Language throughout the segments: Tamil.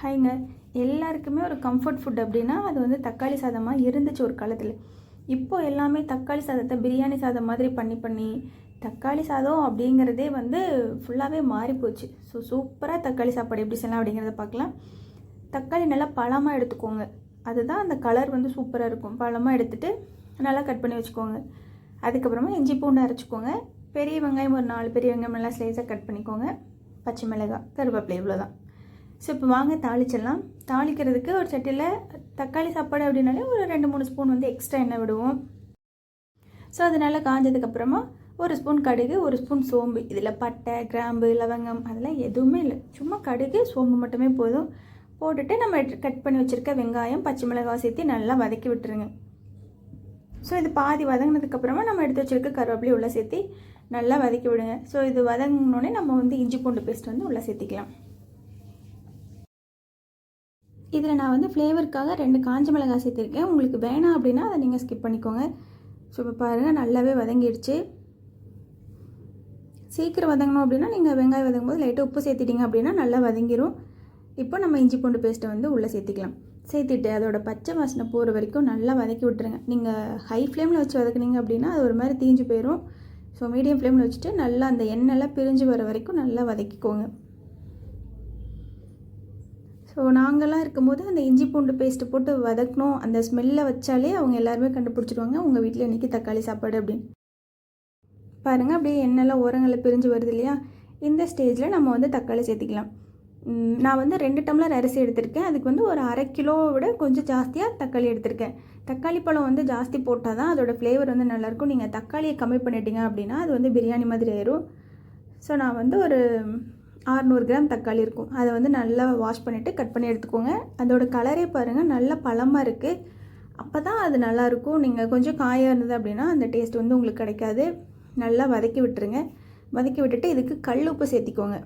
ஹைங்க எல்லாருக்குமே ஒரு கம்ஃபர்ட் ஃபுட் அப்படின்னா அது வந்து தக்காளி சாதமாக இருந்துச்சு ஒரு காலத்தில். இப்போ எல்லாமே தக்காளி சாதத்தை பிரியாணி சாதம் மாதிரி பண்ணி பண்ணி தக்காளி சாதம் அப்படிங்கிறதே வந்து ஃபுல்லாகவே மாறிப்போச்சு ஸோ சூப்பராக தக்காளி சாப்பாடு எப்படி செய்யலாம் அப்படிங்கிறத பார்க்கலாம். தக்காளி நல்லா பழமாக எடுத்துக்கோங்க. அதுதான் அந்த கலர் வந்து சூப்பராக இருக்கும். பழமாக எடுத்துகிட்டு நல்லா கட் பண்ணி வச்சுக்கோங்க. அதுக்கப்புறமா இஞ்சி பூண்டு அரைச்சிக்கோங்க. பெரிய வெங்காயம் ஒரு நாலு பெரிய வெங்காயம் நல்லா ஸ்லைஸாக கட் பண்ணிக்கோங்க. பச்சை மிளகாய் கருவேப்பிலை இவ்வளோதான் ஸோ இப்போ வாங்க தாளிச்சிடலாம். தாளிக்கிறதுக்கு ஒரு சட்டியில் தக்காளி சாப்பாடு அப்படின்னாலே ஒரு ரெண்டு மூணு ஸ்பூன் வந்து எக்ஸ்ட்ரா எண்ணெய் விடுவோம். ஸோ அது நல்லா காஞ்சதுக்கப்புறமா ஒரு ஸ்பூன் கடுகு ஒரு ஸ்பூன் சோம்பு. இதில் பட்டை கிராம்பு லவங்கம் அதெல்லாம் எதுவுமே இல்லை. சும்மா கடுகு சோம்பு மட்டுமே போதும். போட்டுட்டு நம்ம கட் பண்ணி வச்சுருக்க வெங்காயம் பச்சை மிளகாய் சேர்த்து நல்லா வதக்கி விட்டுருங்க. ஸோ இது பாதி வதங்கினதுக்கப்புறமா நம்ம எடுத்து வச்சுருக்க கருவேப்பிலையும் உள்ளே சேர்த்து நல்லா வதக்கி விடுங்க. ஸோ இது வதங்கினோடனே நம்ம வந்து இஞ்சி பூண்டு பேஸ்ட் வந்து உள்ளே சேர்த்திக்கலாம். இதில் நான் வந்து ஃப்ளேவருக்காக ரெண்டு காஞ்ச மிளகாய் சேர்த்துருக்கேன். உங்களுக்கு வேணாம் அப்படின்னா அதை நீங்கள் ஸ்கிப் பண்ணிக்கோங்க. ஸோ இப்போ பாருங்கள் நல்லாவே வதங்கிடுச்சு. சீக்கிரம் வதங்கணும் அப்படின்னா நீங்கள் வெங்காயம் வதங்கும் போது லைட்டாக உப்பு சேர்த்திட்டிங்க அப்படின்னா நல்லா வதங்கிரும். இப்போ நம்ம இஞ்சி பூண்டு பேஸ்ட்டை வந்து உள்ளே சேர்த்திக்கலாம். சேர்த்திட்டு அதோட பச்சை வாசனை போகிற வரைக்கும் நல்லா வதக்கி விட்டுருங்க. நீங்கள் ஹை ஃப்ளேமில் வச்சு வதக்குனீங்க அப்படின்னா அது ஒரு மாதிரி தீஞ்சு போயிடும் ஸோ மீடியம் ஃப்ளேமில் வச்சுட்டு நல்லா அந்த எண்ணெய்லாம் பிரிஞ்சு வர வரைக்கும் நல்லா வதக்கிக்கோங்க. ஸோ நாங்கள்லாம் இருக்கும்போது அந்த இஞ்சி பூண்டு பேஸ்ட்டு போட்டு வதக்கணும். அந்த ஸ்மெல்லை வச்சாலே அவங்க எல்லாருமே கண்டுபிடிச்சிடுவாங்க. உங்கள் வீட்டில் இன்றைக்கி தக்காளி சாப்பாடு அப்படின்னு. பாருங்கள் அப்படியே எண்ணெய்லாம் ஓரங்களில் பிரிஞ்சு வருது இல்லையா? இந்த ஸ்டேஜில் நம்ம வந்து தக்காளி சேர்த்திக்கலாம். நான் வந்து ரெண்டு டம்ளர் அரிசி எடுத்திருக்கேன். அதுக்கு வந்து ஒரு அரை கிலோவை விட கொஞ்சம் ஜாஸ்தியாக தக்காளி எடுத்திருக்கேன். தக்காளி பழம் வந்து ஜாஸ்தி போட்டால் தான் அதோடய ஃப்ளேவர் வந்து நல்லாயிருக்கும். நீங்கள் தக்காளியை கம்மி பண்ணிட்டீங்க அப்படின்னா அது வந்து பிரியாணி மாதிரி ஆயிரும். ஸோ நான் வந்து ஒரு ஆறுநூறு கிராம் தக்காளி இருக்கும். அதை வந்து நல்லா வாஷ் பண்ணிவிட்டு கட் பண்ணி எடுத்துக்கோங்க. அதோட கலரே பாருங்கள் நல்லா பழமாக இருக்குது அப்போ தான் அது நல்லாயிருக்கும் நீங்கள் கொஞ்சம் காயாக இருந்தது அப்படின்னா அந்த டேஸ்ட் வந்து உங்களுக்கு கிடைக்காது. நல்லா வதக்கி விட்டுருங்க. வதக்கி விட்டுட்டு இதுக்கு கல் உப்பு சேர்த்திக்கோங்க.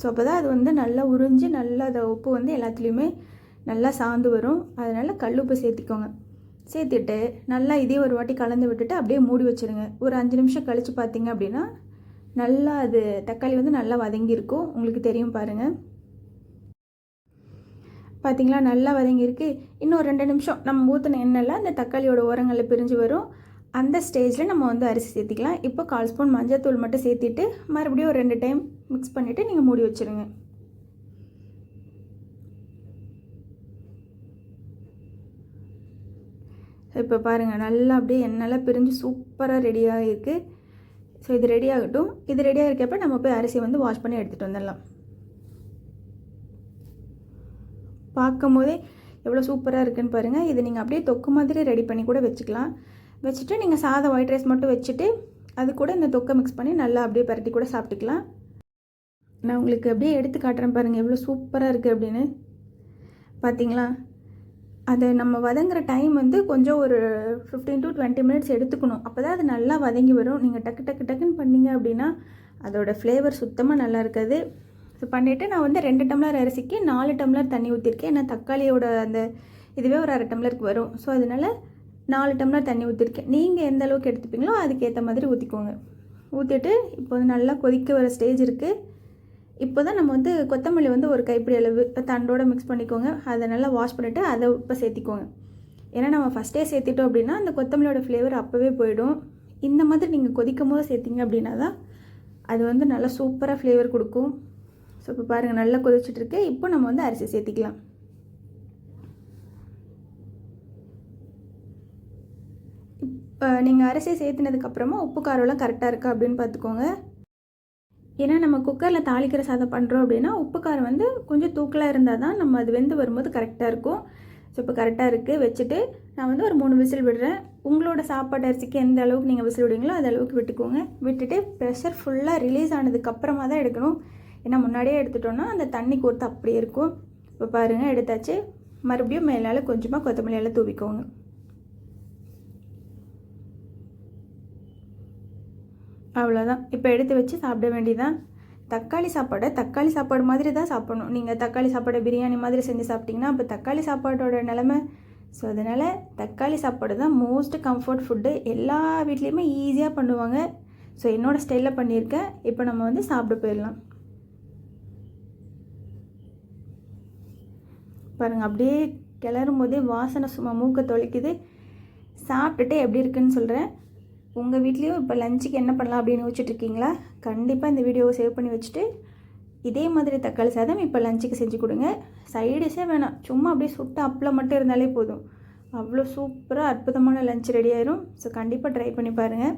ஸோ அப்போ தான் அது வந்து நல்லா உறிஞ்சு நல்லா அதை உப்பு வந்து எல்லாத்துலேயுமே நல்லா சாந்து வரும். அதனால் கல் உப்பு சேர்த்திக்கோங்க. சேர்த்துட்டு நல்லா இதே ஒரு வாட்டி கலந்து விட்டுட்டு அப்படியே மூடி வச்சுருங்க. ஒரு அஞ்சு நிமிஷம் கழித்து பார்த்தீங்க அப்படின்னா நல்லா அது தக்காளி வந்து நல்லா வதங்கியிருக்கும். உங்களுக்கு தெரியும் பாருங்கள் பார்த்தீங்களா நல்லா வதங்கியிருக்கு. இன்னும் ரெண்டு நிமிஷம். நம்ம ஊற்றின எண்ணெயில் அந்த தக்காளியோட ஓரங்களில் பிரிஞ்சு வரும். அந்த ஸ்டேஜில் நம்ம வந்து அரிசி சேர்த்திக்கலாம். இப்போ கால் ஸ்பூன் மஞ்சத்தூள் மட்டும் சேர்த்திட்டு மறுபடியும் ஒரு ரெண்டு டைம் மிக்ஸ் பண்ணிவிட்டு நீங்கள் மூடி வச்சுருங்க. இப்போ பாருங்கள் நல்லா அப்படியே எண்ணெய்லாம் பிரிஞ்சு சூப்பராக ரெடியாக இருக்குது ஸோ இது ரெடி ஆகட்டும். இது ரெடியாக இருக்கப்ப நம்ம போய் அரிசியை வந்து வாஷ் பண்ணி எடுத்துகிட்டு வந்துடலாம். பார்க்கும் போதே எவ்வளோ சூப்பராக இருக்குன்னு பாருங்கள் இது நீங்கள் அப்படியே தொக்கு மாதிரி ரெடி பண்ணி கூட வச்சுக்கலாம். வச்சுட்டு நீங்கள் சாதம் ஒயிட் ரைஸ் மட்டும் வச்சுட்டு அது கூட இந்த தொக்கை மிக்ஸ் பண்ணி நல்லா அப்படியே பரட்டி கூட சாப்பிட்டுக்கலாம். நான் உங்களுக்கு அப்படியே எடுத்து காட்டுறேன் பாருங்கள் எவ்வளோ சூப்பராக இருக்குது அப்படின்னு. பார்த்தீங்களா அதை நம்ம வதங்குற டைம் வந்து கொஞ்சம் ஒரு ஃபிஃப்டீன் டு டுவெண்ட்டி மினிட்ஸ் எடுத்துக்கணும். அப்போ தான் அது நல்லா வதங்கி வரும். நீங்கள் டக்கு டக்கு டக்குன்னு பண்ணிங்க அப்படின்னா அதோடய ஃப்ளேவர் சுத்தமாக நல்லா இருக்காது. ஸோ பண்ணிவிட்டு நான் வந்து ரெண்டு டம்ளர் அரிசிக்கு நாலு டம்ளர் தண்ணி ஊற்றிருக்கேன் ஏன்னா தக்காளியோட அந்த இதுவே ஒரு அரை டம்ளருக்கு வரும். ஸோ அதனால் நாலு டம்ளர் தண்ணி ஊற்றிருக்கேன் நீங்கள் எந்த அளவுக்கு எடுத்துப்பீங்களோ அதுக்கேற்ற மாதிரி ஊற்றிக்கோங்க ஊற்றிட்டு இப்போ வந்து நல்லா கொதிக்க வர ஸ்டேஜ் இருக்குது இப்போ தான் நம்ம வந்து கொத்தமல்லி வந்து ஒரு கைப்பிடி அளவு தண்டோடு மிக்ஸ் பண்ணிக்கோங்க. அதை நல்லா வாஷ் பண்ணிவிட்டு அதை இப்போ சேர்த்திக்கோங்க. ஏன்னா நம்ம ஃபஸ்ட்டே சேர்த்திட்டோம் அப்படின்னா அந்த கொத்தமல்லியோட ஃப்ளேவர் அப்போவே போயிடும். இந்த மாதிரி நீங்கள் கொதிக்கும் போது சேர்த்திங்க அப்படின்னா தான் அது வந்து நல்லா சூப்பராக ஃப்ளேவர் கொடுக்கும். ஸோ இப்போ பாருங்கள் நல்லா கொதிச்சிட்ருக்கு இப்போ நம்ம வந்து அரிசி சேர்த்திக்கலாம். இப்போ நீங்கள் அரிசி சேர்த்துனதுக்கப்புறமா உப்பு காரம்லாம் கரெக்டாக இருக்கா அப்படின்னு பார்த்துக்கோங்க. ஏன்னா நம்ம குக்கரில் தாளிக்கிற சாதம் பண்ணுறோம் அப்படின்னா உப்பு காரம் வந்து கொஞ்சம் தூக்கலாக இருந்தால் தான் நம்ம அது வெந்து வரும்போது கரெக்டாக இருக்கும். ஸோ இப்போ கரெக்டாக இருக்குது வச்சுட்டு நான் வந்து ஒரு மூணு விசில் விடுறேன். உங்களோட சாப்பாடு அரிசிக்கு எந்த அளவுக்கு நீங்கள் விசில் விடுவீங்களோ அந்த அளவுக்கு விட்டுக்கோங்க. விட்டுட்டு ப்ரெஷர் ஃபுல்லாக ரிலீஸ் ஆனதுக்கப்புறமா தான் எடுக்கணும். ஏன்னா முன்னாடியே எடுத்துட்டோன்னா அந்த தண்ணி கொடுத்து அப்படியே இருக்கும். இப்போ பாருங்கள் எடுத்தாச்சு. மறுபடியும் மேலால் கொஞ்சமாக கொத்தமல்லியால் தூவிக்கோங்க. அவ்வளோதான் இப்போ எடுத்து வச்சு சாப்பிட வேண்டியதான் தக்காளி சாப்பாடை தக்காளி சாப்பாடு மாதிரி தான் சாப்பிடணும். நீங்கள் தக்காளி சாப்பாடை பிரியாணி மாதிரி செஞ்சு சாப்பிட்டிங்கன்னா அப்போ தக்காளி சாப்பாடோட நிலமை ஸோ அதனால் தக்காளி சாப்பாடு தான் மோஸ்ட் கம்ஃபர்ட் ஃபுட்டு எல்லா வீட்லேயுமே ஈஸியாக பண்ணுவாங்க. ஸோ என்னோடய ஸ்டைலில் பண்ணியிருக்கேன். இப்போ நம்ம வந்து சாப்பிட போயிடலாம். பாருங்கள் அப்படியே கிளறும் போதே வாசனை சும்மா மூக்கை தொலைக்குது. சாப்பிட்டுட்டு எப்படி இருக்குன்னு சொல்கிறேன் உங்கள் வீட்லேயும் இப்போ லஞ்சுக்கு என்ன பண்ணலாம் அப்படின்னு வச்சுட்ருக்கீங்களா இருக்கீங்களா கண்டிப்பாக இந்த வீடியோவை சேவ் பண்ணி வச்சுட்டு இதே மாதிரி தக்காளி சாதம் இப்போ லஞ்சுக்கு செஞ்சு கொடுங்க. சைடிஷே வேணாம். சும்மா அப்படியே சுட்ட அப்பளம் மட்டும் இருந்தாலே போதும். அவ்வளோ சூப்பராக அற்புதமான லஞ்ச் ரெடி ஆயிரும். ஸோ கண்டிப்பாக ட்ரை பண்ணி பாருங்கள்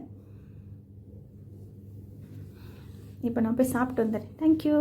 இப்போ நான் போய் சாப்பிட்டு வந்துடுறேன். தேங்க்யூ